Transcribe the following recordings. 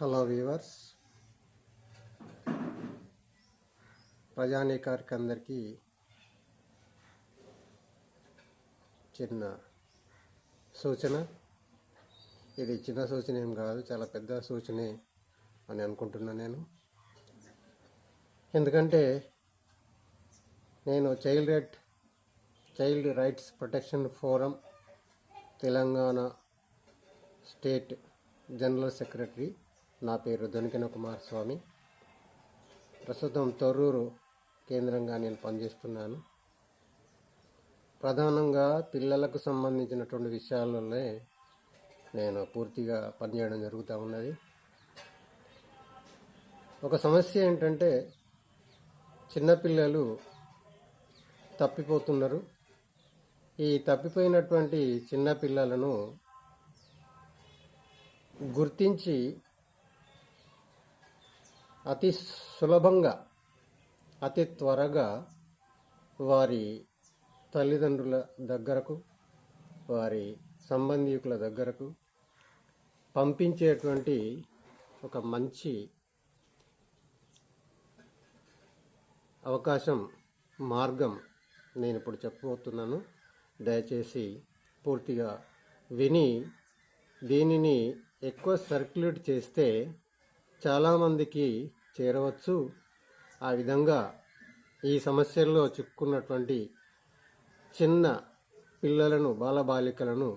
Hello viewers ప్రజానీకారికి అందరికీ చిన్న సూచన. ఇది చిన్న సూచన ఏం కాదు చాలా పెద్ద సూచనే అని అనుకుంటున్నాను నేను. ఎందుకంటే నేను child right child rights protection forum Telangana state general secretary నా పేరు దొనికిన కుమార్ స్వామి ప్రస్తుతం తొర్రూరు కేంద్రంగా నేను పనిచేస్తున్నాను. ప్రధానంగా పిల్లలకు సంబంధించినటువంటి విషయాలలో నేను పూర్తిగా పనిచేయడం జరుగుతూ ఉన్నది. ఒక సమస్య ఏంటంటే చిన్నపిల్లలు తప్పిపోతున్నారు. ఈ తప్పిపోయినటువంటి చిన్నపిల్లలను గుర్తించి అతి సులభంగా అతి త్వరగా వారి తల్లిదండ్రుల దగ్గరకు వారి సంబంధికుల దగ్గరకు పంపించేటువంటి ఒక మంచి అవకాశం మార్గం నేను ఇప్పుడు చెప్పబోతున్నాను. దయచేసి పూర్తిగా విని దీనిని ఎక్కువ సర్క్యులేట్ చేస్తే చాలామందికి చేరవచ్చు. ఆ విధంగా ఈ సమస్యల్లో చిక్కున్నటువంటి చిన్న పిల్లలను బాలబాలికలను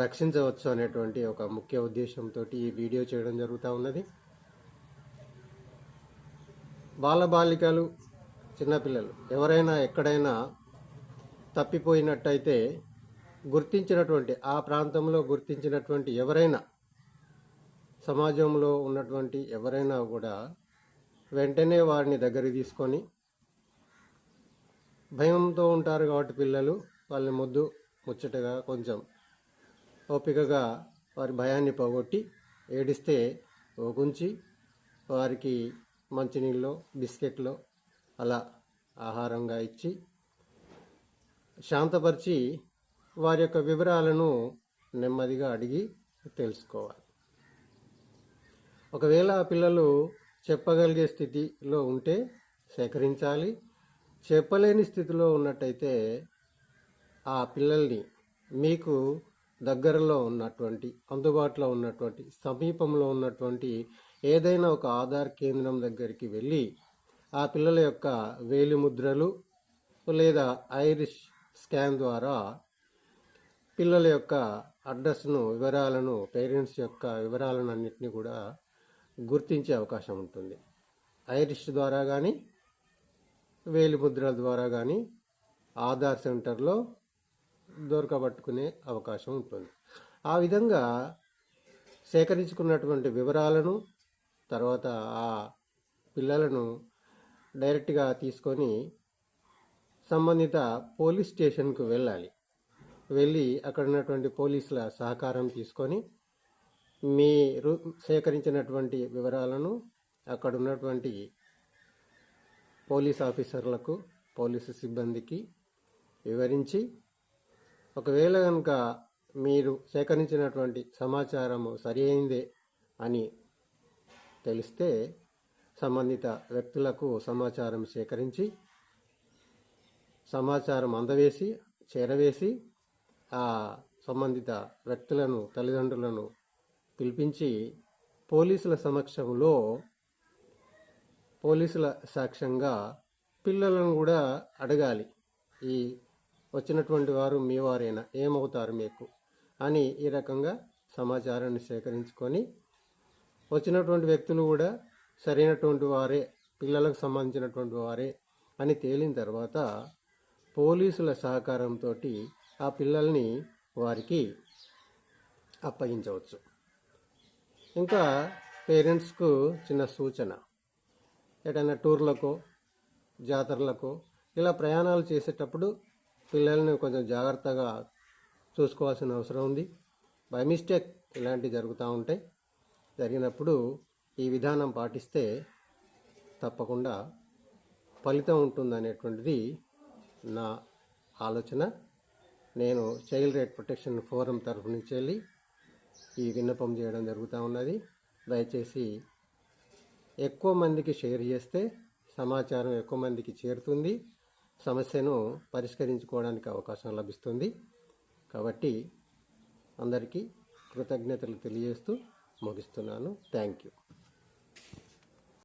రక్షించవచ్చు అనేటువంటి ఒక ముఖ్య ఉద్దేశంతో ఈ వీడియో చేయడం జరుగుతూ ఉన్నది. బాలబాలికలు చిన్నపిల్లలు ఎవరైనా ఎక్కడైనా తప్పిపోయినట్టయితే గుర్తించినటువంటి ఆ ప్రాంతంలో గుర్తించినటువంటి ఎవరైనా సమాజంలో ఉన్నటువంటి ఎవరైనా కూడా వెంటనే వారిని దగ్గరికి తీసుకొని భయంతో ఉంటారు కాబట్టి పిల్లలు వాళ్ళని ముద్దు ముచ్చటగా కొంచెం ఓపికగా వారి భయాన్ని పోగొట్టి ఏడిస్తే ఓకుంచి వారికి మంచినీళ్ళు బిస్కెట్లు అలా ఆహారంగా ఇచ్చి శాంతపరిచి వారి యొక్క వివరాలను నెమ్మదిగా అడిగి తెలుసుకోవాలి. ఒకవేళ ఆ పిల్లలు చెప్పగలిగే స్థితిలో ఉంటే సేకరించాలి. చెప్పలేని స్థితిలో ఉన్నట్టయితే ఆ పిల్లల్ని మీకు దగ్గరలో ఉన్నటువంటి అందుబాటులో ఉన్నటువంటి సమీపంలో ఉన్నటువంటి ఏదైనా ఒక ఆధార్ కేంద్రం దగ్గరికి వెళ్ళి ఆ పిల్లల యొక్క వేలిముద్రలు లేదా ఐరిష్ స్కాన్ ద్వారా పిల్లల యొక్క అడ్రస్ను వివరాలను పేరెంట్స్ యొక్క వివరాలను అన్నింటినీ కూడా గుర్తించే అవకాశం ఉంటుంది. ఐరిష్ ద్వారా కానీ వేలిముద్రల ద్వారా కానీ ఆధార్ సెంటర్లో దొరకబట్టుకునే అవకాశం ఉంటుంది. ఆ విధంగా సేకరించుకున్నటువంటి వివరాలను తర్వాత ఆ పిల్లలను డైరెక్ట్గా తీసుకొని సంబంధిత పోలీస్ స్టేషన్కు వెళ్ళాలి. వెళ్ళి అక్కడ ఉన్నటువంటి పోలీసుల సహకారం తీసుకొని మీరు సేకరించినటువంటి వివరాలను అక్కడ ఉన్నటువంటి పోలీస్ ఆఫీసర్లకు పోలీసు సిబ్బందికి వివరించి ఒకవేళ కనుక మీరు సేకరించినటువంటి సమాచారము సరి అని తెలిస్తే సంబంధిత వ్యక్తులకు సమాచారం సేకరించి సమాచారం అందవేసి చేరవేసి ఆ సంబంధిత వ్యక్తులను తల్లిదండ్రులను పిలిపించి పోలీసుల సమక్షంలో పోలీసుల సాక్ష్యంగా పిల్లలను కూడా అడగాలి. ఈ వచ్చినటువంటి వారు మీ వారైనా? ఏమవుతారు మీకు? అని ఈ రకంగా సమాచారాన్ని సేకరించుకొని వచ్చినటువంటి వ్యక్తులు కూడా సరైనటువంటి వారే పిల్లలకు సంబంధించినటువంటి వారే అని తేలిన తర్వాత పోలీసుల సహకారంతో ఆ పిల్లల్ని వారికి అప్పగించవచ్చు. ఇంకా పేరెంట్స్కు చిన్న సూచన. ఎటైనా టూర్లకు జాతరలకు ఇలా ప్రయాణాలు చేసేటప్పుడు పిల్లల్ని కొంచెం జాగ్రత్తగా చూసుకోవాల్సిన అవసరం ఉంది. బై మిస్టేక్ ఇలాంటివి జరుగుతూ ఉంటాయి. జరిగినప్పుడు ఈ విధానం పాటిస్తే తప్పకుండా ఫలితం ఉంటుందనేటువంటిది నా ఆలోచన. నేను చైల్డ్ రైట్ ప్రొటెక్షన్ ఫోరం తరఫు నుంచి వెళ్ళి ఈ విన్నపం చేయడం జరుగుతూ ఉన్నది. దయచేసి ఎక్కువ మందికి షేర్ చేస్తే సమాచారం ఎక్కువ మందికి చేరుతుంది. సమస్యను పరిష్కరించుకోవడానికి అవకాశం లభిస్తుంది. కాబట్టి అందరికీ కృతజ్ఞతలు తెలియజేస్తూ ముగిస్తున్నాను. Thank you.